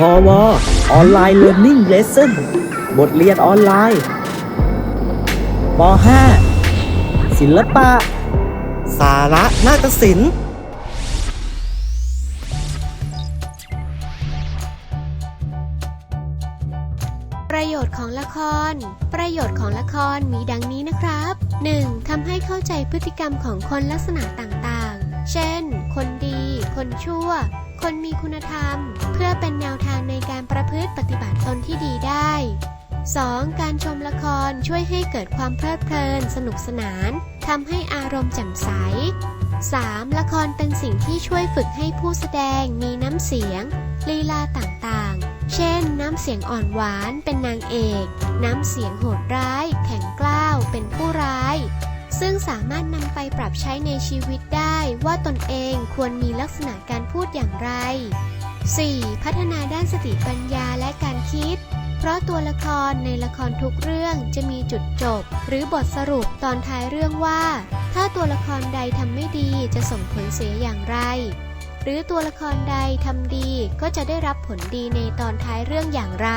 พอวออนไลน์เรียน i ิ g เลส s o n บทเรียนออนไลน์ป .5 ศิลปะ สาระนาฏศิลป์ประโยชน์ของละคร ประโยชน์ของละครมีดังนี้นะครับ 1. ทำให้เข้าใจพฤติกรรมของคนลักษณะต่างๆ เช่น คนดี คนชั่ว คนมีคุณธรรม เพื่อเป็นแนวทางในการประพฤติปฏิบัติตนที่ดีได้ 2. การชมละครช่วยให้เกิดความเพลิดเพลิน สนุกสนานทำให้อารมณ์แจ่มใส 3. ละครเป็นสิ่งที่ช่วยฝึกให้ผู้แสดงมีน้ำเสียง ลีลาต่างๆ เช่น น้ำเสียงอ่อนหวานเป็นนางเอก น้ำเสียงโหดร้าย แข็งกล้าวเป็นผู้ร้าย ซึ่งสามารถนำไปปรับใช้ในชีวิตได้ว่าตนเองควรมีลักษณะการพูดอย่างไร 4. พัฒนาด้านสติปัญญาและการคิด เพราะตัวละครในละครทุกเรื่องจะมีจุดจบ หรือบทสรุปตอนท้ายเรื่องว่า ถ้าตัวละครใดทำไม่ดีจะส่งผลเสียอย่างไร หรือตัวละครใดทำดีก็จะได้รับผลดีในตอนท้ายเรื่องอย่างไร